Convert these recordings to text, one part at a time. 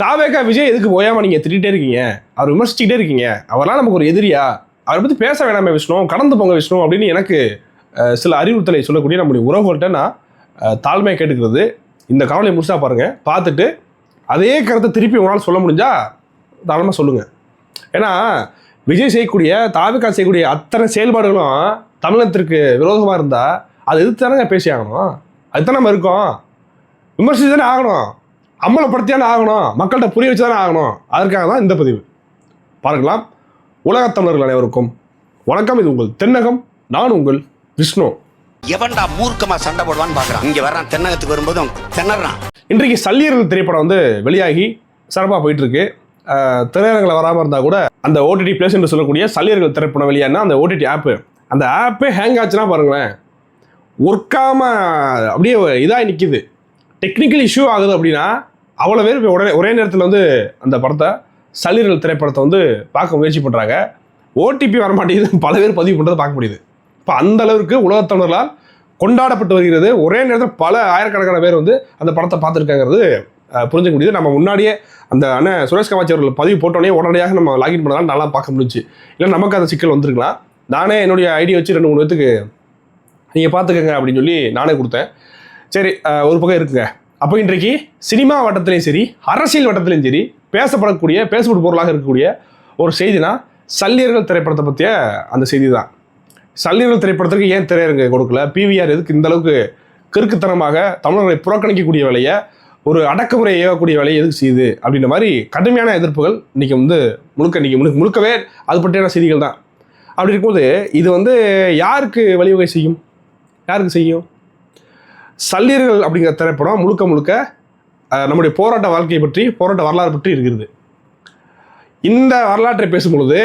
தாவேகா விஜய் எதுக்கு ஓயாம நீங்க திட்டிகிட்டே இருக்கீங்க? அவர் விமர்சிச்சுக்கிட்டே இருக்கீங்க. அவரெல்லாம் நமக்கு ஒரு எதிரியா? அவரை பத்தி பேச வேணாமே விஷ்ணு கடந்து போங்க விஷ்ணு அப்படின்னு எனக்கு சில அறிவுறுத்தலை சொல்லக்கூடிய நம்முடைய உறவுகள்கிட்ட நான் தாழ்மையாக தாழ்மையை கேட்டுக்கிறது. இந்த கவலையை முடிச்சா பாருங்க. பார்த்துட்டு அதே கருத்தை திருப்பி உங்களால் சொல்ல முடிஞ்சா தாராளமாக சொல்லுங்க. ஏன்னா விஜய் செய்யக்கூடிய தாவிகா செய்யக்கூடிய அத்தனை செயல்பாடுகளும் தமிழகத்திற்கு விரோதமாக இருந்தால் அதை எதிர்த்து தானே பேசி ஆகணும்? அதுதான் நம்ம இருக்கோம். விமர்சித்து தானே ஆகணும். அம்பலப்படுத்தி தானே ஆகணும். மக்கள்கிட்ட புரிய வச்சு தானே ஆகணும். அதற்காக தான் இந்த பதிவு. பார்க்கலாம். உலகத் தமிழர்கள் அனைவருக்கும் வணக்கம். இது உங்கள் தென்னகம். நான் உங்கள் விஷ்ணு. எவன்டா மூர்க்கமா சண்டை போடுவான்னு பாக்குறான். இங்க வர்றான். தென்னகத்துக்கு வரும்போது திணறான் இன்றைக்கு சல்லியர்கள் திரைப்படம் வந்து வெளியாகி சிறப்பாக போயிட்டு இருக்கு அஹ், திரையரங்கில் வராமல் இருந்தால் கூட அந்த ஓடிடி பிளேஸ் என்று சொல்லக்கூடிய சல்லியர்கள் திரைப்படம் வெளியானா அந்த ஓடிடி ஆப்பு அந்த ஆப்பே ஹேங் ஆச்சுன்னா பாருங்களேன். ஒர்க்காம அப்படியே இதாக நிற்கிது டெக்னிக்கல் இஷ்யூ ஆகுது அப்படின்னா அவ்வளோ பேர் உடனே ஒரே நேரத்தில் வந்து அந்த படத்தை சல்லியர்கள் திரைப்படத்தை வந்து பார்க்க முயற்சி பண்ணுறாங்க ஓடிபி வர மாட்டேங்குது பல பேர் பதிவு பண்ணுறதை பார்க்க முடியுது. இப்போ அந்த அளவுக்கு உலகத்தமிழர்களால் கொண்டாடப்பட்டு வருகிறது. ஒரே நேரத்தில் பல ஆயிரக்கணக்கான பேர் வந்து அந்த படத்தை பார்த்துருக்காங்கிறது புரிஞ்சுக்க முடியுது. நம்ம முன்னாடியே அந்த அண்ணன் சுரேஷ் கமாச்சி அவர்கள் பதிவு போட்டோடனே உடனடியாக நம்ம லாகின் பண்ணலாம். நல்லா பார்க்க முடிஞ்சுச்சு. இல்லை நமக்கு அந்த சிக்கல் வந்திருக்கலாம். நானே என்னுடைய ஐடியா வச்சு ரெண்டு மூணு பேத்துக்கு நீங்கள் பார்த்துக்கங்க அப்படின்னு சொல்லி நானே கொடுத்தேன். சரி ஒரு பக்கம் இருக்குங்க. அப்போ இன்றைக்கு சினிமா வட்டத்திலையும் சரி அரசியல் வட்டத்திலையும் சரி பேசப்படக்கூடிய பேசப்படும் பொருளாக இருக்கக்கூடிய ஒரு செய்தினா சல்லியர்கள் திரைப்படத்தை பற்றிய அந்த செய்தி தான் சல்லியர்கள் திரைப்படத்திற்கு ஏன் திரையரங்கு கொடுக்கல? பிவிஆர் எதுக்கு இந்த அளவுக்கு கிறுக்குத்தனமாக தமிழர்களை புறக்கணிக்கக்கூடிய வேலையை ஒரு அடக்குமுறை ஏவக்கூடிய வேலையை எதுக்கு செய்யுது? அப்படின்ற மாதிரி கடுமையான எதிர்ப்புகள் இன்னைக்கு வந்து முழுக்க இன்றைக்கி முழுக்க முழுக்கவே அது பற்றியான செய்திகள் தான். அப்படி இருக்கும்போது இது வந்து யாருக்கு வழிவகை செய்யும்? யாருக்கு செய்யும்? சல்லியர்கள் அப்படிங்கிற திரைப்படம் முழுக்க முழுக்க நம்முடைய போராட்ட வாழ்க்கையை பற்றி போராட்ட வரலாறு பற்றி இருக்கிறது. இந்த வரலாற்றை பேசும்பொழுது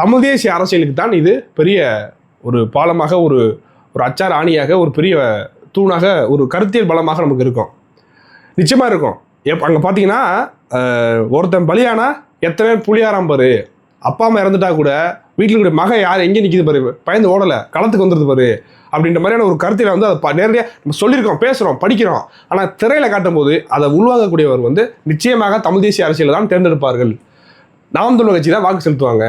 தமிழ் தேசிய அரசியலுக்கு தான் இது பெரிய ஒரு பாலமாக ஒரு ஒரு அச்சார ஆணியாக ஒரு பெரிய தூணாக ஒரு கருத்தியல் பலமாக நமக்கு இருக்கும். நிச்சயமாக இருக்கும். எப் அங்கே பார்த்தீங்கன்னா ஒருத்தன் பலியானா எத்தனை பேர் புளியாராம் பாரு. அப்பா அம்மா இறந்துட்டா கூட வீட்டில் இருக்கிற மகன் யார்? எங்கே நிற்கிது பாரு? பயந்து ஓடலை. களத்துக்கு வந்துடுது பாரு. அப்படின்ற மாதிரியான ஒரு கருத்தில் வந்து அதை நேரடியாக நம்ம சொல்லியிருக்கோம் பேசுகிறோம் படிக்கிறோம். ஆனால் திரையில் காட்டும்போது அதை உள்வாங்கக்கூடியவர் வந்து நிச்சயமாக தமிழ் தேசிய அரசியலை தான் தேர்ந்தெடுப்பார்கள். நாம் தமிழ் கட்சி தான் வாக்கு செலுத்துவாங்க.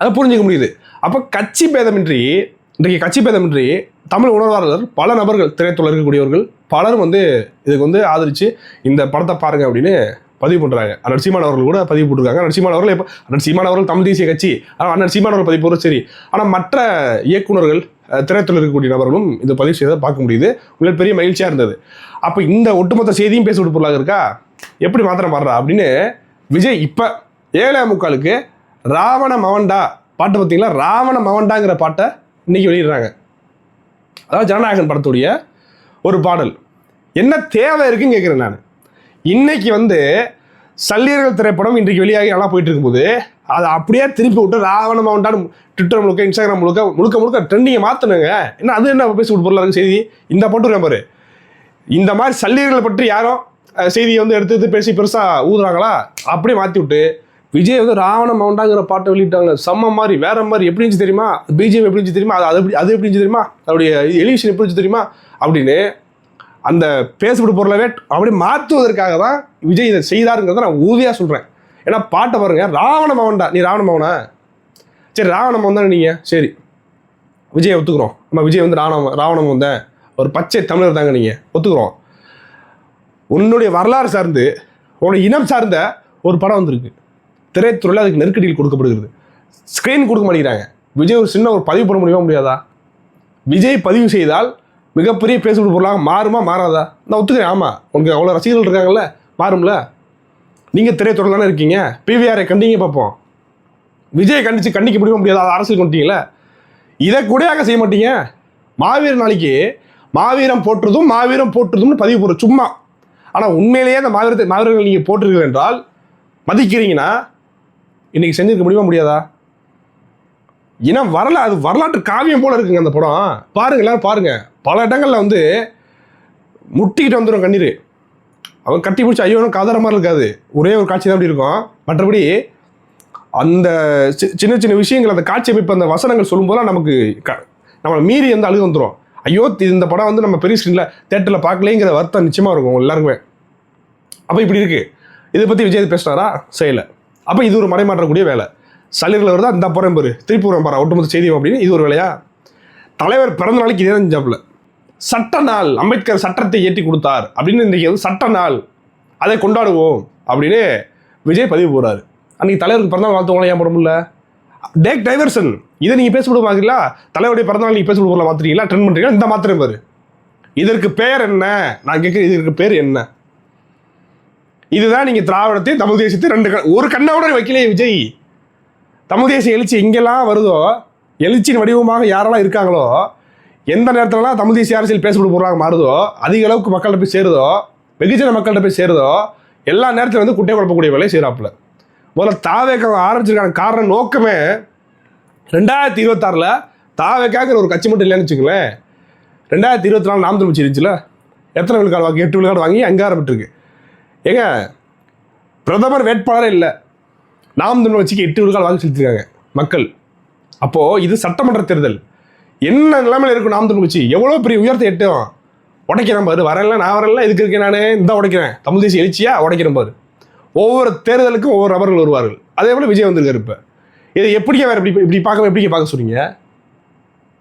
அதை புரிஞ்சுக்க முடியுது. அப்போ கட்சி பேதமின்றி இன்றைக்கு கட்சி பேதமின்றி தமிழ் உணர்வாளர் பல நபர்கள் திரைத்துள்ள இருக்கக்கூடியவர்கள் பலரும் வந்து இதுக்கு வந்து ஆதரித்து இந்த படத்தை பாருங்கள் அப்படின்னு பதிவு பண்ணுறாங்க அண்ணன் சீமான் அவர்கள் கூட பதிவு போட்டிருக்காங்க. அண்ணன் சீமான் அவர்கள் இப்போ அண்ணன் சீமான் அவர்கள் தமிழ் தேசிய கட்சி. ஆனால் அண்ணன் சீமான் அவர்கள் பதிவு போடுறது சரி. ஆனால் மற்ற இயக்குனர்கள் அஹ், இருக்கக்கூடிய நபர்களும் இந்த பதிவு செய்ததை பார்க்க முடியுது. உங்களுக்கு பெரிய மகிழ்ச்சியாக இருந்தது. அப்போ இந்த ஒட்டுமொத்த செய்தியும் பேசப்பட்டு பொருளாக இருக்கா? எப்படி மாத்திரம் பாடுறா அப்படின்னு விஜய் இப்போ ஏழை முக்காலுக்கு ராவண மவன்டா பாட்டு பார்த்தீங்களா ராவண மவன்டாங்கிற பாட்டை இன்னைக்கு வெளியிடுறாங்க. அதாவது ஜனநாயகன் படத்துடைய ஒரு பாடல். என்ன தேவை இருக்குன்னு கேட்குறேன் நான். இன்னைக்கு வந்து சல்லியர்கள் திரைப்படம் இன்றைக்கு வெளியாகி நல்லா போயிட்டு இருக்கும்போது அதை அப்படியே திருப்பி விட்டு ராவண மவன்டான்னு ட்விட்டர் முழுக்க இன்ஸ்டாகிராம் முழுக்க முழுக்க முழுக்க ட்ரெண்டிங்கை மாற்றணுங்க என்ன அது என்ன பேசி விட்டு பொருளாக செய்தி? இந்த போட்டு நம்பர் இந்த மாதிரி சல்லியர்களை பற்றி யாரும் செய்தியை வந்து எடுத்து எடுத்து பேசி பெருசாக ஊதுறாங்களா? அப்படியே மாற்றி விட்டு விஜய் வந்து ராவண மவுண்டாங்கிற பாட்டை வெளியிட்டாங்க. செம்ம மாதிரி வேற மாதிரி. எப்படி இருந்துச்சு தெரியுமா? பிஜிஎம் எப்படி இருந்துச்சு தெரியுமா? அது அது எப்படி அது எப்படி இருந்துச்சு தெரியுமா? அதோடைய எலிவேஷன் எப்படி இருந்துச்சு தெரியுமா? அப்படின்னு அந்த பேசப்பட்டு பொருளவே அப்படி மாற்றுவதற்காக தான் விஜய் இதை செய்தாருங்கிறத நான் உறுதியாக சொல்கிறேன் ஏன்னா பாட்டை பாருங்க. ராவண மவன்டா. நீ ராவண மவனா? சரி ராவண மவன் தானே நீங்கள் சரி. விஜய் ஒத்துக்கிறோம். நம்ம விஜய் வந்து ராவண ராவணம் வந்தேன் ஒரு பச்சை தமிழர் தாங்க நீங்கள் ஒத்துக்கிறோம். உன்னுடைய வரலாறு சார்ந்து உன்னுடைய இனம் சார்ந்த ஒரு படம் வந்திருக்கு. திரைத்துறையில் அதுக்கு நெருக்கடியில் கொடுக்கப்படுகிறது. ஸ்க்ரீன் கொடுக்க மாட்டேங்கிறாங்க. விஜய் ஒரு சின்ன ஒரு பதிவு பண்ண முடியுமா முடியாதா? விஜய் பதிவு செய்தால் மிகப்பெரிய பேசப்படும் பொருளாக மாறுமா மாறாதா? நான் ஒத்துக்கிறேன் ஆமாம் உனக்கு அவ்வளோ ரசிகர்கள் இருக்காங்கல்ல மாறும்ல? நீங்கள் திரைத்துறையில் தானே இருக்கீங்க? பிவிஆரை கண்டிங்க பார்ப்போம். விஜய் கண்டிச்சு கண்டிக்க முடிய முடியாது? அது அரசியல் கொண்டீங்களே இதை கூட செய்ய மாட்டீங்க. மாவீர நாளைக்கு மாவீரம் போற்றுதும் மாவீரம் போற்றுதும்னு பதிவு போடுற சும்மா. ஆனால் உண்மையிலேயே அந்த மாவீரத்தை மாவீரர்கள் நீங்கள் போட்டிருக்கீர்கள் என்றால் மதிக்கிறீங்கன்னா இன்றைக்கி செஞ்சிருக்க முடியுமா முடியாதா? ஏன்னா வரல அது வரலாற்று காவியம் போல இருக்குங்க அந்த படம். பாருங்க எல்லாரும் பாருங்க. பல இடங்கள்ல வந்து முட்டிக்கிட்டு வந்துடும் கண்ணீர். அவன் கட்டி பிடிச்சி ஐயோ காதற மாதிரி இருக்காது. ஒரே ஒரு காட்சி தான் அப்படி இருக்கும். மற்றபடி அந்த சி- சின்ன சின்ன விஷயங்கள் அந்த காட்சி அமைப்பு அந்த வசனங்கள் சொல்லும்போதெல்லாம் நமக்கு க நம்மளை மீறி வந்து அழுகு வந்துடும் ஐயோ இந்த படம் வந்து நம்ம பெரிய ஸ்க்ரீனில் தேட்டரில் பார்க்கலேங்கிற வருத்தம் நிச்சயமாக இருக்கும் எல்லாருக்குமே. அப்போ இப்படி இருக்குது இதை பற்றி விஜய் பேசுனாரா? செய்யலை. அப்போ இது ஒரு மறைமாற்றக்கூடிய வேலை. சலுகையில் வருதா? இந்த புறம் பாரு. திருப்பூரம் பாரு ஒட்டுமொத்த செய்தியும் அப்படின்னு. இது ஒரு வேலையா? தலைவர் பிறந்த நாளைக்கு இதே செஞ்சாப்புல சட்ட நாள். அம்பேத்கர் சட்டத்தை ஏற்றி கொடுத்தார். அப்படின்னு இன்றைக்கி வந்து சட்ட நாள். அதை கொண்டாடுவோம். அப்படின்னு விஜய் பதிவு போகிறாரு அன்றைக்கி தலைவருக்கு பிறந்தநாள் வாழ்த்துவங்களை ஏன் போட முடியல? Take diversion. இதை நீங்கள் பேச பார்க்கல தலைவருடைய பிறந்தநாள் நீங்கள் பேச போடலாம் மாத்துறீங்களா ட்ரெண்ட் பண்ணுறீங்களா இந்த மாத்திரம் பாரு. இதற்கு பேர் என்ன? நான் கேட்குறேன் இதற்கு பேர் என்ன? இதுதான் நீங்கள் திராவிடத்தை தமிழ் தேசியத்தையும் ரெண்டு க- ஒரு கண்ணோட வைக்கலையே விஜய். தமிழ் தேசிய எழுச்சி எங்கெல்லாம் வருதோ எழுச்சியின் வடிவமாக யாரெல்லாம் இருக்காங்களோ எந்த நேரத்துலலாம் தமிழ் தேசிய அரசியல் பேசப்பட்டு போகிறாங்க மாறுதோ அதிக அளவுக்கு மக்கள்கிட்ட போய் சேருதோ வெகுஜன மக்கள்கிட்ட போய் சேருதோ எல்லா நேரத்தில் வந்து குட்டை குழப்பக்கூடிய வேலையை செய்கிறாப்புல முதல்ல தாவேக்கம் ஆரம்பிச்சிருக்கான காரணம் நோக்கமே ரெண்டாயிரத்தி இருபத்தாறில் தாவேக்காங்கிற ஒரு கட்சி மட்டும் இல்லைன்னு வச்சுங்களேன் ரெண்டாயிரத்தி இருபத்தி நாலு நாம் தமிழ் இருந்துச்சுல எத்தனை விழுக்காடு வாங்கி எட்டு விழுக்காடு வாங்கி அங்கே ஆரம்பிட்டுருக்கு ஏங்க பிரதமர் வேட்பாளரே இல்லை. நாம் தமிழ் வச்சுக்கு எட்டு விழுக்காடு வாக்கு செலுத்திருக்காங்க மக்கள். அப்போது இது சட்டமன்ற தேர்தல். என்ன நிலைமையில் இருக்கும் நாம் தமிழ் கட்சி? எவ்வளோ பெரிய உயர்த்தை எட்டும்? உடைக்கிறேன் பாரு. வரல நான் வரல இதுக்கு இருக்கேன் நான். இந்த உடைக்கிறேன். தமிழ் தேசிய எழுச்சியா? உடைக்கிறேன் பாரு. ஒவ்வொரு தேர்தலுக்கும் ஒவ்வொரு நபர்கள் வருவார்கள். அதே போல் விஜய் வந்திருக்காரு இப்போ. இதை எப்படிங்க வேறு இப்படி இப்படி பார்க்க எப்படி பார்க்க சொல்றீங்க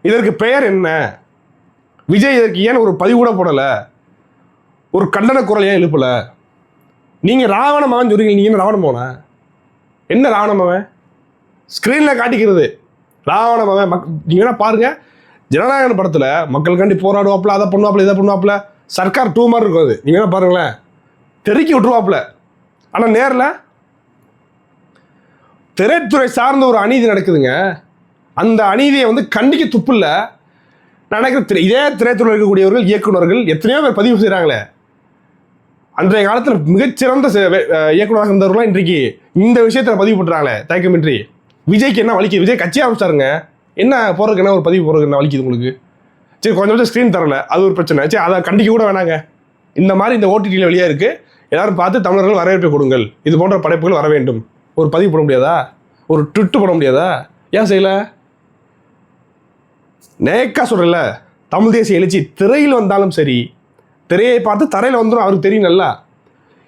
இதற்கு பெயர் என்ன? விஜய் இதற்கு ஏன் ஒரு பதிவு கூட போடலை? ஒரு கண்டன குரல் ஏன் எழுப்பலை? நீங்கள் ராவண மகன் சொல்றீங்க நீங்கள் ராவணம் ராவண என்ன ராவணம் அவன் ஸ்க்ரீனில் காட்டிக்கிறது. ராவணம் அவன் மக் நீங்கள் வேணால் பாருங்கள் ஜனநாயகன் படத்தில் மக்களுக்காண்டி போராடுவாப்புல அதை பண்ணுவாப்புல இதை பண்ணுவாப்புல. சர்க்கார் டூ மாதிரி இருக்கும் அது. நீங்கள் வேணால் பாருங்களேன். தெருக்கி விட்டுருவாப்பில். ஆனால் நேரில் திரைத்துறை சார்ந்த ஒரு அநீதி நடக்குதுங்க. அந்த அநீதியை வந்து கண்டிக்க துப்பில்ல நான் நினைக்கிறேன் திரை- இதே திரைத்துறையில் இருக்கக்கூடியவர்கள் இயக்குனர்கள் எத்தனையோ பேர் பதிவு செய்கிறாங்களே அன்றைய காலத்தில் மிகச்சிறந்த இயக்குநராக வே- இருந்தவர்களாம் இன்றைக்கு இந்த விஷயத்தில் பதிவு பண்ணுறாங்களே தயக்கமின்றி விஜய்க்கு என்ன வலிக்குது? விஜய் கட்சி ஆரம்பிச்சாருங்க. என்ன போகிறதுக்கு என்ன ஒரு பதிவு போறதுக்கு என்ன வலிக்குது உங்களுக்கு? சரி கொஞ்சம் கொஞ்சம் ஸ்க்ரீன் தரல. அது ஒரு பிரச்சனை. சரி அதை கண்டிக்க கூட வேணாங்க. இந்த மாதிரி இந்த ஓடிடியில் வெளியாக இருக்குது எல்லாரும் பார்த்து தமிழர்கள் வரவேற்பை கொடுங்கள். இது போன்ற படைப்புகள் வர வேண்டும். ஒரு பதிவு போட முடியாதா? ஒரு ட்விட்டு போட முடியாதா? ஏன் செய்யலை? நேக்கா சொல்கிறல தமிழ் தேசிய எழுச்சி திரையில் வந்தாலும் சரி திரையை பார்த்து தரையில் வந்துடும் அவருக்கு தெரியும் நல்லா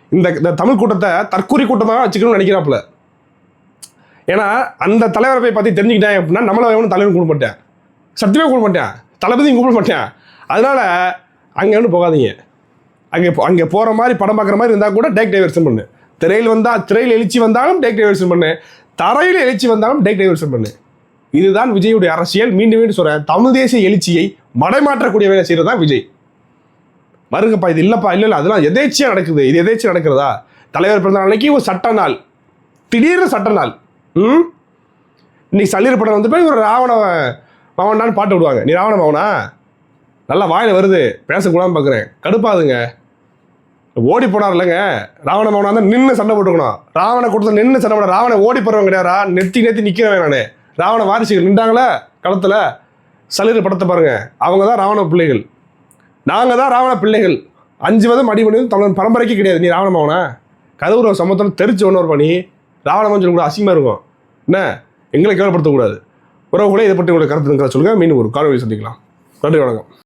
இந்த இந்த தமிழ் கூட்டத்தை தற்கூரி கூட்டமாக வச்சுக்கணும்னு நினைக்கிறாப்புல. ஏன்னா அந்த தலைவரை போய் பற்றி தெரிஞ்சுக்கிட்டேன் அப்படின்னா நம்மளை எவனும் கூட கூப்பிட மாட்டேன். சத்தியமே கூப்பிட மாட்டேன். தளபதியும் கூப்பிட மாட்டேன். அதனால அங்கே ஒன்றும் போகாதீங்க. அங்கே போ- அங்கே போகிற மாதிரி படம் பார்க்குற மாதிரி இருந்தால் கூட டேக் டைவர்ஷன் பண்ணு. திரையில் வந்தால் திரையில் எழுச்சி வந்தாலும் டேக் டைவர்ஷன் பண்ணு. தரையில் எழுச்சி வந்தாலும் டேக் டைவர்ஷன் பண்ணு. இதுதான் விஜயுடைய அரசியல். மீண்டும் மீண்டும் சொல்கிறேன் தமிழ் தேசிய எழுச்சியை மடைமாற்றக்கூடிய வேலை செய்கிறது தான் விஜய். வருங்கப்பா இது இல்லைப்பா இல்லை இல்லை அதெல்லாம் எதேச்சியாக நடக்குது இது எதேச்சியாக நடக்கிறதா? தலைவர் பிறந்த நாளைக்கு ஒரு சட்ட நாள். திடீர்னு சட்ட நாள். ம்? இன்னைக்கு சல்லீர் படம் வந்து போய் ஒரு ராவண மவனான்னு பாட்டு விடுவாங்க. நீ ராவண மவனா நல்லா வாயில் வருது. பேசக்கூடாதுன்னு பார்க்குறேன் கடுப்பாதுங்க ஓடி போனார் இல்லைங்க. ராவண மவனா தான் நின்று சண்டை போட்டுக்கணும். ராவண கொடுத்து நின்று சண்டை போட ராவண ஓடி போடுறவங்க கிடையாதா நெத்தி நெத்தி நிற்கிறவன் நான். ராவண வாரிசுகள் நின்றாங்களே? களத்தில்? சளிர படத்தை பாருங்க. அவங்க தான் ராவண பிள்ளைகள். நாங்கள் தான் ராவண பிள்ளைகள். அஞ்சு வதம் அடிபணியும் தமிழன் பரம்பரைக்கு கிடையாது. நீ ராவண மகனா? கதவுற சமூகத்தில் தெரிச்சு ஒன்று பண்ணி ராவண சொல்லி கூட அசிங்கமாக இருக்கும். என்ன? எங்களை கேவலப்படுத்தக்கூடாது. உறவுகளை இதை பற்றி உங்களுக்கு கருத்து சொல்லுங்கள் மீண்டும் ஒரு காணொலி சந்திக்கலாம். நன்றி வணக்கம்.